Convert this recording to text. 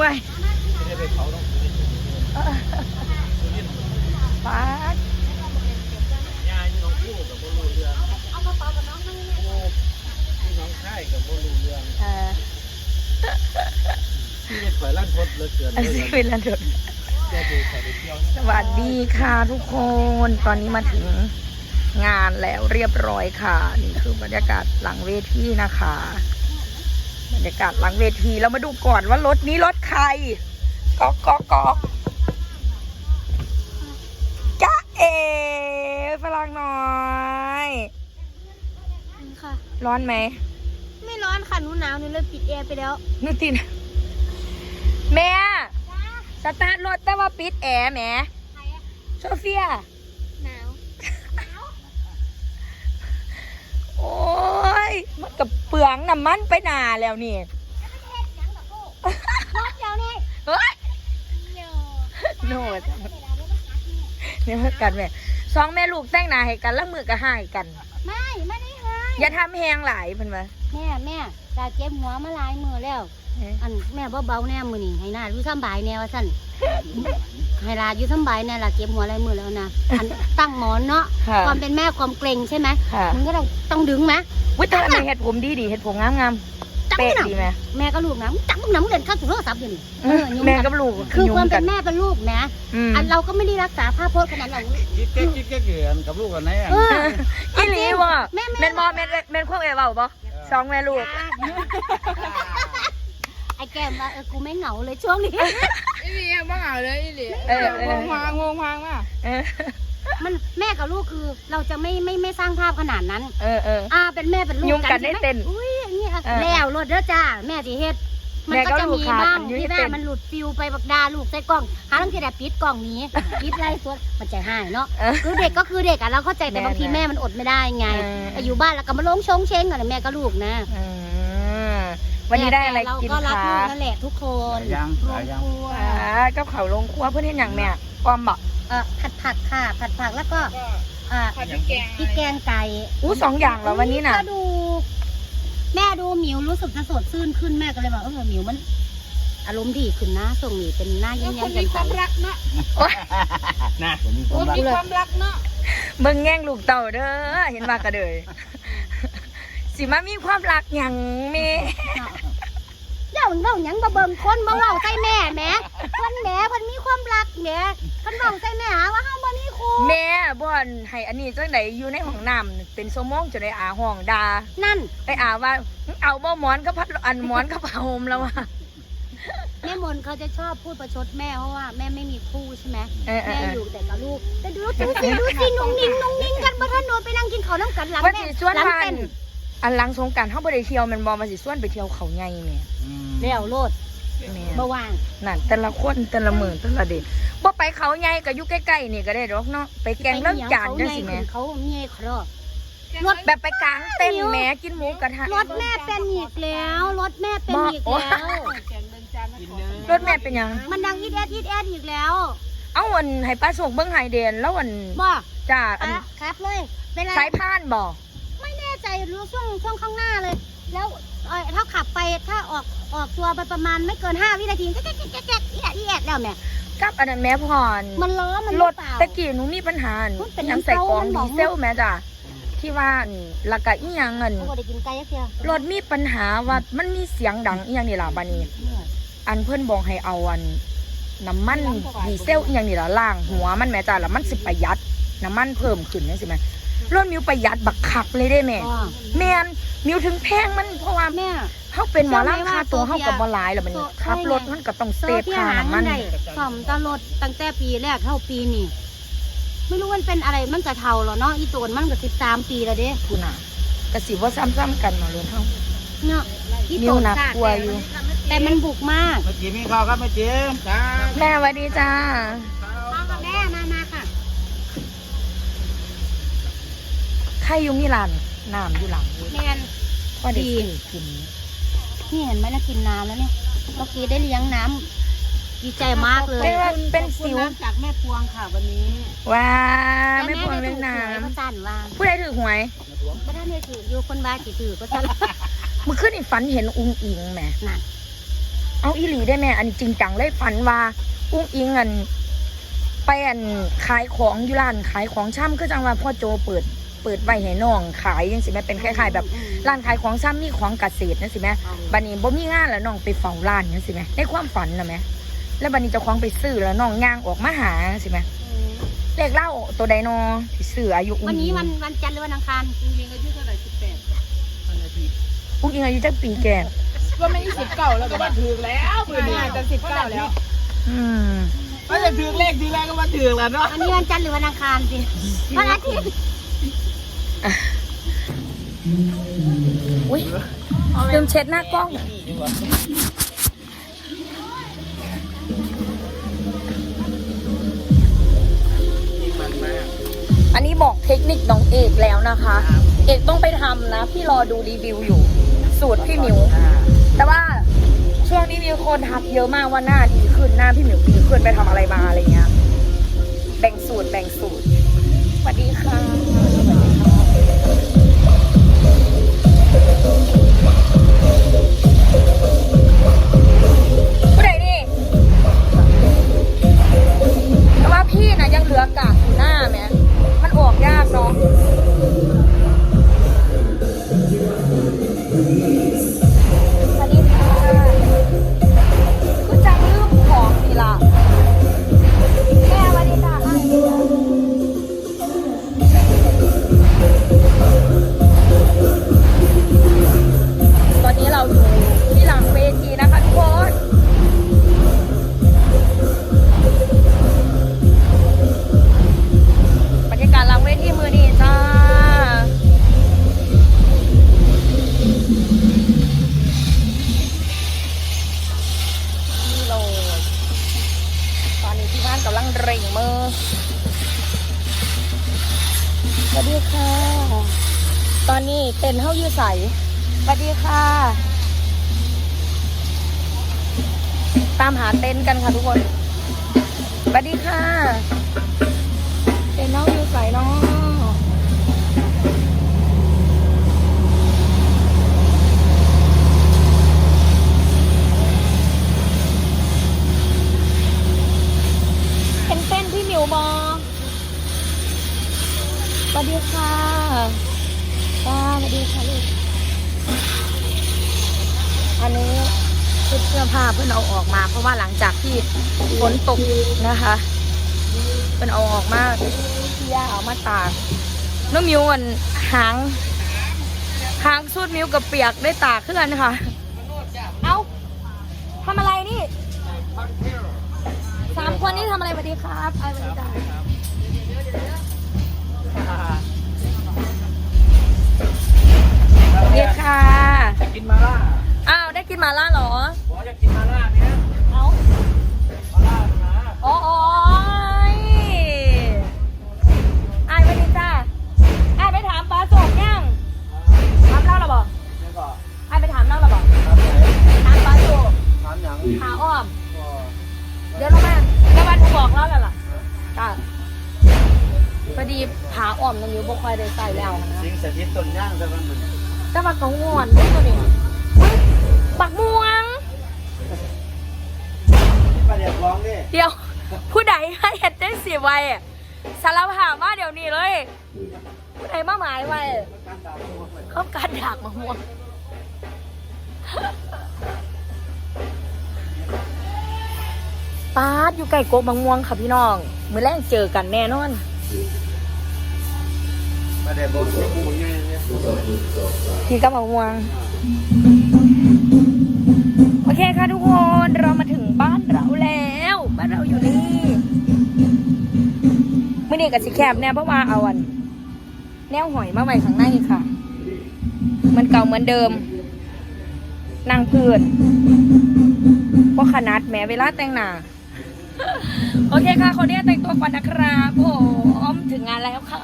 ว้ยไม่ได้ไปเผาต้องสุรินทร์สุรินทร์ป้าดยายน้องคู่กับโบลูเรืองเอามาปากับน้องนั่งคู่พี่น้องชายกับโบลูเรืองเออที่เปิดร้านทดเลือเกินอันนี้เป็นระดับแกดูใส่ไปเที่ยวสวัสดีค่ะทุกคน ตอนนี้มาถึงงานแล้วเรียบร้อยค่ะ นี่คือบรรยากาศหลังเวทีนะคะ บรรยากาศหลังเวทีเรามาดูก่อนว่ารถนี้รถใครก๊อกก๊อกก๊อกจ้าเอฝรั่งน้อยค่ะ ร้อนไหม ไม่ร้อนค่ะหนูหนาวหนูเลยปิดแอร์ไปแล้วนุตินแม่ สตาร์ทรถแต่ว่าปิดแอร์แหมใครอะโซเฟีย หนาว โอ้ย มันกับเปลือ งน้ำมันไปหนาแล้วนี่รถเดียวนี่เฮ้ยเดี๋ยวโน่จ้ะเนี่ยกันแม่สองแม่ลูกแต่งหน้าให้กันแล้วมือก็ให้กัน ไม่ ไม่ได้ให้อย่าทำแหงหลายเพิ่นว่าแม่แม่ ตาเจ็บหัวมาหลายมือแล้ว อันแม่เบาๆแน่มือนี่ให้หน้าดูสำบายแน่ว่าสั่นให้ลาอยู่สำบายแน่ล่ะเจ็บหัวหลายมือแล้วนะอันตั้งหมอนเนาะค่ะความเป็นแม่ความเกรงใช่ไหมค่ะมึงก็ต้องต้องดึงไหมวิตาแม่เฮ็ดผมดีดีๆเฮ็ดผมงามงามจับๆเป๊ะมึงหนังดีไหมแม่ก็ลูกนะมึงจับมึงหนังมึงเล่นข้าวสุโทรศัพท์อยู่นี่อืมยุ่งแม่กักับนลูกคือความยุ่งเป็กันแม่เป็นลูกนะอืมอันเราก็ไม่ได้รักษาภาพพจน์ขนาดนั้นหรอกกิ๊กเก๊กกิ๊กเก๊กเกินกับลูกกันไหนอะเอออีหลีบ่แม่แม่แม่นบ่แม่นแม่นความเอ๋เว้าบ่ สองแม่ลูก ไอ้แก้มว่าเออกูไม่เหงาเลยช่วงนี้ อีหลียังบ้าเหงาเลยอีหลีเออเององพางงงพางมากเออมันแม่กับลูกคือเราจะไม่ไม่ไม่สร้างภาพขนาดนั้น เออเออ อ่าเป็นแม่เป็นลูกยุ่งกันใช่ไหมได้เต้นอุ้ยอย่างนี้อะเออ แล้วรถเด้อจ้าแม่สิเฮ็ด มันแม่ก็ก็จะลูกมีขาดบ้างมันอยู่ที่ที่แม่เต้นมันหลุดฟิวไปบักดาลูกใส่กล้องหาลังทีแต่ปิดกล้องหนี้ปิดไรส่วนมันใจหายเนาะเออคือเด็กก็คือเด็กอะเราเข้าใจแต่แม่บางทีนะแม่มันอดไม่ได้ไงเออแต่อยู่บ้านแล้วก็มาลงชงเชงกันแม่ก็ลูกนะอืมวันนี้ได้อะไรกินเราก็รักคะลูกนั่นแหละทุกคนยังยังอ่ากับเขาวลงครัวเพื่อนเห็นอย่างแม่ออมบอกเอ่อผัดผักค่ะ ผัดผักแล้วก็ก็อ่าผัดพริกแกงพริกแกงไก่อู้สองอย่างเหรอวันนี้น่ะก็ดู แม่ดูหมิวรู้สึกจะสดชื่นขึ้นแม่ก็เลยบอกเออหมิวมัน อารมณ์ดีขึ้นนะส่งหนีเป็นหน้าแล้ยิ้วมคแย้นมมีแจ่มความใสรักเนาะนะผมมีคโอ้วามรักมีความรักเนาะเบิ่งแง่งลูกเต่าเด้อเห็นมากกระเดยสิมามีความรักอย่างแม่เจ้าเบ้าหยังมาเบิ่งคนมาเว้าใส่แม่แหม่เพิ่นแหม่เพิ่นมีความรักแหม่เพิ่นเว้าใส่แม่หาว่าเฮาบ่มีครู แม่บ่อนให้อันนี้จังไดอยู่ในห้องน้ำเป็นชั่วโมงจนได้อาห้องดานั่นไปอาว่าเอาบ่หมอนกับพัดอันหมอนกับผ้าห่มแล้วว่ะ แม่มนเขาจะชอบพูดประชดแม่เพราะว่าแม่ไม่มีคู่ใช่ไหมเออเอแม่อเอออยู่แต่กับลูก แต่ดูดูสิดูสินุ่งนิ่งนุ่งนิ่งกันบ่ทันโดนไปนั่งกินข้าวน้ำกันหลังว่าแม่สิส่วนหลังวันเต้นอันหลังสงกรารเฮาบ่ได้เที่ยวแมันบ่มาสิส่วนไปเที่ยวเขาใหญ่แม่ แล้วโลด แม่บ่ว่างนั่นแต่ละคนแต่ละมื้อแต่ละเด็กบ่ไปเขาใหญ่ก็อยู่ใกล้ๆนี่ก็ได้ดอกเนาะไปแกงเรื่องจานจังสิแม่เขาเมียครอบรถแบบไปกลางเต้นท์แหม่กินหมูกระทะรถแม่เป็นอีกแล้วรถแม่เป็นอีกบอกแล้วแกงเดินจานไม่ขอรถแม่เป็นหยังมันดังอีดแอดอีดแอดอีกแล้ว เอาวันให้ป้าส่งเบิ้งไฮเดนแล้ววันบ่จ้าอันอะครับเลยเป็นไรสายพานบ่ไม่แน่ ใจรู้ช่วงช่วงข้างหน้าเลย แล้วเอ่อถ้าขับไปถ้าออกออกตัวไปประมาณไม่เกิน5วินาทีแก๊กแก๊กแก๊กแก๊กอีแอดอีแอดแล้วแม่กับอันนั้นแม่พรมันล้อมันหรอถเปล่า ตะกี้หนูมีปัญหามันเป็นน้ำใส่กรองมันบดีอก เซลแม่จ้ะที่ว่าอันและกะอีหยังเงินเขาบ่ได้กินไก่ยักเทียรถมีปัญหาว่ามันมีเสียงดังอีหยังนี่ล่ะบานี้ อันเพิ่อนบอกให้เอาอันน้ำมันดีเซลอีหยังนี่ล่ะล่างหัวมันแม่จ้ะแล้วมันสิประหยัดน้ำมันเพิ่มขึ้นจังซี่แม่ รถมิวประหยัดบักคักเลยได้แม่อ๋อ แม่นมิวถึงแพงมันเพราะว่าแม่เขาเป็นหมอเชื่อไหมลำค่าตัวว่าเขากับบ่หลายแล้วบัดนี้โซเฟียขับรถมันก็ต้องเซโซฟเฟียค่าหาน้ำเงิมันนได้ซ่อมตลอดตั้งแต่ปีแรกเท่าปีนี่ไม่รู้มันเป็นอะไรมันกระเทาเหรอเนาะอีโตนมันก็สิบสามปีแล้วเด้คุณน่ะก็สิว่าซ้ำๆกันเนาะเรือนเฮาเนาะอีมิโตวนหนักซากกลัวอยู่ แต่มันบุกมาก เมื่อกี้มีข้าวครับเมื่อกี้จ้าแม่สวัสดีจ้า ใครอยู่มีร้านน้ำอยู่หลังอยู่แมนว่าได้ดี ซื้อกินนี่เห็นไหมนะกินน้ำแล้วเนี่ยเมื่อกี้ได้เลี้ยงน้ำดีใจมากเลยเป็นว่าเป็นสิวน้ำจากแม่พวงค่ะวันนี้ว้าแต่ไม่พวงเรื่องน้ได้ถูกหวยพระจันทร์ว่าำผู้ใดถือหวยพระท่านได้ถืออยู่คนบ้ากี่ถือก็จะเมื่อคืนนี่ฝันเห็นอุ้งอิงแหมน่ะเอาอีหลีได้แม่อันนี้จริงจังเลยฝันว่า อุ้งอิงอันไปอันขายของอยู่ร้านขายของช่ำคือจังว่าพ่อโจเปิด เปิดไว้ให้น้องขายยังสิแม่เป็นคล้ายๆแบบร้านขายของช่ำมีของเกษตรนั่นสิแม่บัดนี้บ่มีงานแล้วน้องไปเฝ้าร้านนั่นสิแม่ในความฝันนะแม่แล้วบัดนี้เจ้าของไปซื้อแล้วน้องย่างออกมาหาจังสิแม่เลขเล่าตัวใดนอที่ซื้ออายุอุ้งวันอินี้งวันวันจันทร์หรือวันอังคารจริงๆอายุเท่าไหร่สิบแปดวันอาทิตย์อุ้งอิงอายุจักปีแก่ก็ไม่ได้สิบเก้าแล้วก็ก็มาถือแล้วมือนี้จะสิบเก้าแล้วอืมก็จะถือเลขทีแรกก็มาถือแล้วเนาะวันนี้วันจันทร์หรือวันอังคารสิวันอาทิตย์ อุ้ยลืมเช็ดหน้ากล้องมันมากอันนี้บอกเทคนิคน้องเอกแล้วนะคะ เอกต้องไปทำนะ พี่รอดูรีวิวอยู่ สูตรพี่หมิว แต่ว่าช่วงนี้มีคนทักเยอะมากว่าหน้าดีขึ้นหน้าพี่หมิวดีขึ้นไปทำอะไรมาอะไรเงี้ย แบ่งสูตรแบ่งสูตร อนนี้เต้นเฮาอยู่ใสสวัสดีค่ะ ตามหาเต้นกันค่ะทุกคนสวัสดีค่ะ เต้นเฮาอยู่ใสเนาะเห็นเต้นพี่หมิวบอสวัสดีค่ะ ป้าสวัสดีค่ะลูก อันนี้ชุดเสื้อผ้าเพื่อนเอาออกมา เพราะว่าหลังจากที่ฝนตกนะคะ เพื่อนเอาออกมาที่ย่าเอามาตากน้องมิวอันหางหางสุดมิวกับเปียกได้ตากขึ้นกันค่ะ เอาทำอะไรนี่สามคนนี่ทำอะไรสวัสดีครับไอ้สวัสดีจ้า มาล่าเหรอบอกจะกินมาล่าเนี้ยเอามาล่านะโอ้ยไอ้ายวันนี้จ้าไอ้ายไปถามปลาโศกยังถามเล่าหรอบอกแล้วก็ไอ้ายไปถามเล่าหรอบอกทำไหนถามปลาโศกทำอย่างหาอ้อมก็เดี๋ยวเรามาแล้ววันถูบอกเล่าแล้วล่ะจ้าพอดีผาอ้อมน้องนิ้วบ่ค่อยได้ใส่แล้วนะสิ่งสถิตต้นย่างแต่มันเหมือนแต่ว่าเขาง่วนด้วยตัวนี้อุ๊ย บักม่วงที่ประเดี๋ยวร้องนี่เดี๋ยว ผู้ใดให้เห็ดได้สีไว้อะสารภาพว่าเดี๋ยวนี้เลย ผู้ใดมาหมายไว้การดาวพวกมันเขาการดากมะม่วงป้าดอยู่ไก่โกบมะม่วงค่ะพี่น้อง มือแรกเจอกันแน่นอน ประเดี๋ยวบอกที่ปูไง เนี่ยพี่กับมะม่วง โอเคค่ะทุกคนเรามาถึงบ้านเราแล้ว บ้านเราอยู่นี่มื่อนี้กับสิแคบแน่เพราะว่าเอาอัน แนวหอยมาไว้ข้างในค่ะ มันเก่าเหมือนเดิม นางพืชพวกขนาดแม้เวลาแต่งหน้าโอเคค่ะคนนี้แต่งตัวก่อนนะครับผมถึงงานแล้วค่ะ